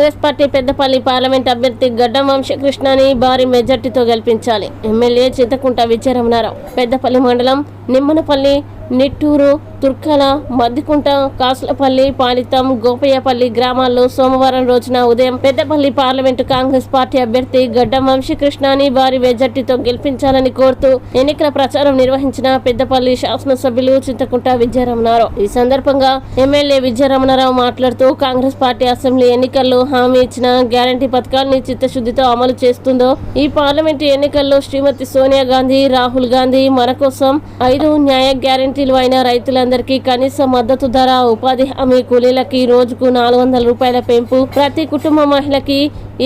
Congress party Peddapalli parliament అభ్యర్థి గడ్డం వంశకృష్ణని భారీ మెజార్టీతో గెలిపించాలి. ఎమ్మెల్యే చింతకుంట విజయరమణారావు. పెద్దపల్లి మండలం నిమ్మనపల్లి నిట్టూరు తుర్కల మద్దికుంట కాసులపల్లి పాలితం గోపయ్యపల్లి గ్రామాల్లో సోమవారం రోజున ఉదయం పెద్దపల్లి పార్లమెంటు కాంగ్రెస్ పార్టీ అభ్యర్థి గడ్డం వంశీకృష్ణని భారీ మెజార్టీతో గెలిపించాలని కోరుతూ ఎన్నికల ప్రచారం నిర్వహించిన పెద్దపల్లి శాసనసభ్యులు చింతకుంట విజయరమణారావు. ఈ సందర్భంగా ఎమ్మెల్యే విజయరమణారావు మాట్లాడుతూ కాంగ్రెస్ పార్టీ అసెంబ్లీ ఎన్నికల్లో హామీ ఇచ్చిన గ్యారంటీ పథకాల్ని చిత్తశుద్ధితో అమలు చేస్తుందో ఈ పార్లమెంటు ఎన్నికల్లో శ్రీమతి సోనియా గాంధీ రాహుల్ గాంధీ మన కోసం ఐదు న్యాయ గ్యారంటీలు అయిన రైతులందరికీ కనీస మద్దతు ధర ఉపాధి హామీ కూలీలకి రోజుకు నాలుగు వందల రూపాయల పెంపు. ప్రతి కుటుంబ మహిళకి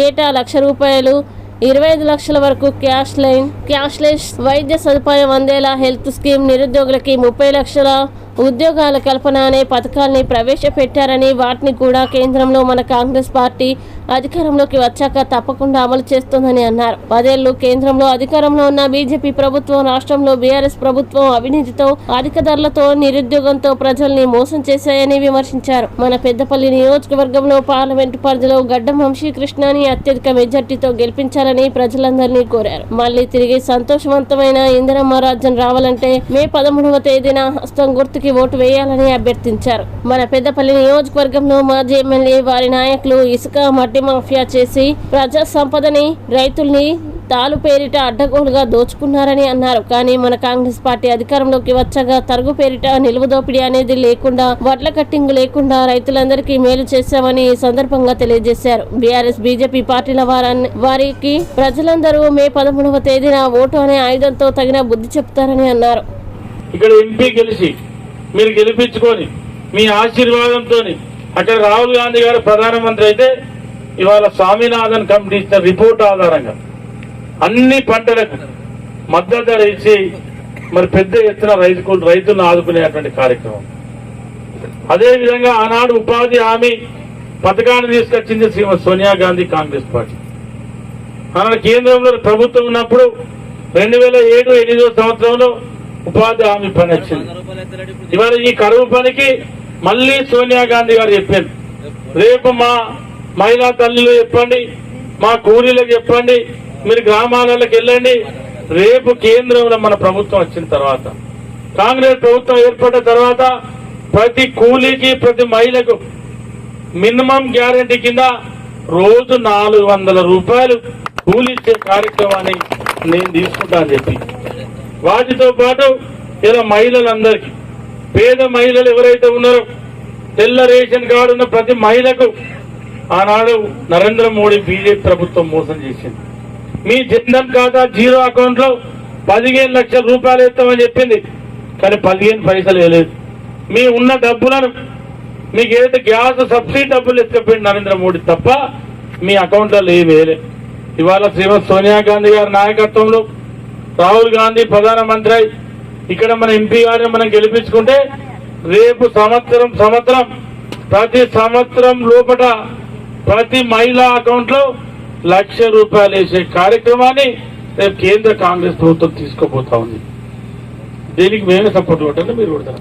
ఏటా లక్ష రూపాయలు ఇరవై ఐదు లక్షల వరకు క్యాష్ లైన్ క్యాష్లెస్ వైద్య సదుపాయం అందేలా హెల్త్ స్కీమ్ నిరుద్యోగులకి ముప్పై లక్షల ఉద్యోగాల కల్పన అనే పథకాల్ని ప్రవేశపెట్టారని వాటిని కూడా కేంద్రంలో మన కాంగ్రెస్ పార్టీ అధికారంలోకి వచ్చాక తప్పకుండా అమలు చేస్తుందని అన్నారు. పదేళ్ళు కేంద్రంలో అధికారంలో ఉన్న బీజేపీ ప్రభుత్వం రాష్ట్రంలో బీఆర్ఎస్ ప్రభుత్వం అవినీతితో అధిక ధరలతో నిరుద్యోగంతో ప్రజల్ని మోసం చేశాయని విమర్శించారు. మన పెద్దపల్లి నియోజకవర్గంలో పార్లమెంటు పరిధిలో గడ్డం వంశీకృష్ణని అత్యధిక మెజార్టీతో గెలిపించాలని ప్రజలందరినీ కోరారు. మళ్ళీ తిరిగి సంతోషవంతమైన ఇందిరమ్మ రాజ్యం రావాలంటే మే పదమూడవ తేదీన హస్తం గుర్తుకి ఓటు వేయాలని అభ్యర్థించారు. మన పెద్దపల్లి నియోజకవర్గంలో మాజీ ఎమ్మెల్యే వారి నాయకులు ఇసుక మట్టి మాఫియా చేసి ప్రజా సంపదని రైతుల్ని తాలు పేరిట అడ్డగోలుగా దోచుకున్నారని అన్నారు. కానీ మన కాంగ్రెస్ పార్టీ అధికారంలోకి వచ్చాక తరుగు పేరిట నిలువ దోపిడీ అనేది లేకుండా వడ్ల కట్టింగ్ లేకుండా రైతులందరికీ మేలు చేశామని ఈ సందర్భంగా తెలియజేశారు. బీఆర్ఎస్ బీజేపీ పార్టీల వారాన్ని వారికి ప్రజలందరూ మే పదమూడవ తేదీన ఓటు అనే ఆయుధంతో తగిన బుద్ధి చెప్తారని అన్నారు. ఇక్కడ ఎంపీ గెలిచి మీరు గెలిపించుకొని మీ ఆశీర్వాదంతో అక్కడ రాహుల్ గాంధీ గారు ప్రధానమంత్రి అయితే ఇవాళ స్వామినాథన్ కమిటీ ఇచ్చిన రిపోర్ట్ ఆధారంగా అన్ని పంటలకు మద్దతు ధర ఇచ్చి మరి పెద్ద ఎత్తున రైతు రైతులను ఆదుకునేటువంటి కార్యక్రమం. అదేవిధంగా ఆనాడు ఉపాధి హామీ పథకాన్ని తీసుకొచ్చింది శ్రీమతి సోనియా గాంధీ కాంగ్రెస్ పార్టీ. ఆనాడు కేంద్రంలో ప్రభుత్వం ఉన్నప్పుడు రెండు వేల ఏడు ఎనిమిదో సంవత్సరంలో ఉపాధి హామీ పని వచ్చింది. ఇవాళ ఈ కరువు పనికి మళ్ళీ సోనియా గాంధీ గారు చెప్పారు రేపు మా మహిళా తల్లిలు చెప్పండి మా కూలీలకు చెప్పండి మీరు గ్రామాలకు వెళ్ళండి. రేపు కేంద్రంలో మన ప్రభుత్వం వచ్చిన తర్వాత కాంగ్రెస్ ప్రభుత్వం ఏర్పడిన తర్వాత ప్రతి కూలీకి ప్రతి మహిళకు మినిమం గ్యారంటీ కింద రోజు నాలుగు వందల రూపాయలు కూలిచ్చే కార్యక్రమాన్ని నేను తీసుకుంటాను చెప్పి. వాటితో పాటు ఇలా మహిళలందరికీ పేద మహిళలు ఎవరైతే ఉన్నారో తెల్ల రేషన్ కార్డు ఉన్న ప్రతి మహిళకు ఆనాడు నరేంద్ర మోడీ బీజేపీ ప్రభుత్వం మోసం చేసింది. మీ జన్ధన్ ఖాతా జీరో అకౌంట్లో పదిహేను లక్షల రూపాయలు ఇస్తామని చెప్పింది. కానీ పదిహేను పైసలు వేయలేదు. మీ ఉన్న డబ్బులను మీకు ఏదైతే గ్యాస్ సబ్సిడీ డబ్బులు ఎత్తుకపోయింది నరేంద్ర మోడీ తప్ప మీ అకౌంట్లలో ఏమి వేయలే. ఇవాళ శ్రీమతి సోనియా గాంధీ గారి నాయకత్వంలో రాహుల్ గాంధీ ప్రధానమంత్రి అయి ఇక్కడ మన ఎంపీ గారిని మనం గెలిపించుకుంటే రేపు సంవత్సరం సంవత్సరం ప్రతి సంవత్సరం లోపల ప్రతి మహిళా అకౌంట్లో లక్ష రూపాయలు వేసే కార్యక్రమాన్ని రేపు కేంద్ర కాంగ్రెస్ ప్రభుత్వం తీసుకోబోతా ఉంది. దీనికి మేమే సపోర్ట్ కొట్టాలి మీరు కొడతారు.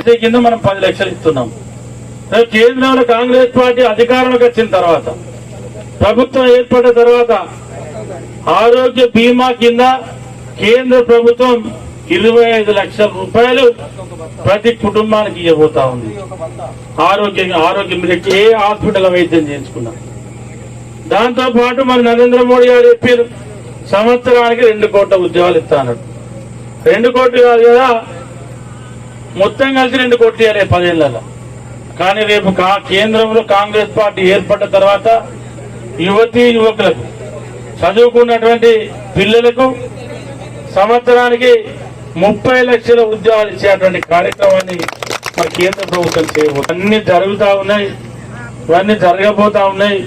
అదే కింద మనం పది లక్షలు ఇస్తున్నాం. రేపు కేంద్రంలో కాంగ్రెస్ పార్టీ అధికారంలోకి వచ్చిన తర్వాత ప్రభుత్వం ఏర్పడిన తర్వాత ఆరోగ్య బీమా కింద కేంద్ర ప్రభుత్వం ఇరవై ఐదు లక్షల రూపాయలు ప్రతి కుటుంబానికి ఇవ్వబోతా ఉంది. ఆరోగ్య ఆరోగ్యం మీరు ఏ హాస్పిటల్ వైద్యం చేయించుకున్నా. దాంతో పాటు మన నరేంద్ర మోడీ గారు చెప్పారు సంవత్సరానికి రెండు కోట్ల ఉద్యోగాలు ఇస్తాను రెండు కోట్లు కాదు కదా మొత్తం కలిసి రెండు కోట్లు ఇవ్వాలి పదేళ్ళలో. కానీ రేపు కా- కేంద్రంలో కాంగ్రెస్ పార్టీ ఏర్పడిన తర్వాత యువతి యువకులకు చదువుకున్నటువంటి పిల్లలకు సంవత్సరానికి ముప్పై లక్షల ఉద్యోగాలు ఇచ్చేటువంటి కార్యక్రమాన్ని మన కేంద్ర ప్రభుత్వం చేయబోతుంది అన్ని జరుగుతా ఉన్నాయి. ఇవన్నీ జరగబోతా ఉన్నాయి.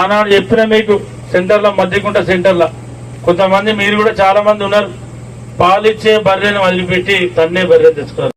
ఆనాడు చెప్పిన మీకు సెంటర్లో మధ్యకుంట సెంటర్లో కొంతమంది మీరు కూడా చాలా మంది ఉన్నారు. పాలిచ్చే బర్రెను వదిలిపెట్టి తన్నే బర్రె తెచ్చుకున్నారు.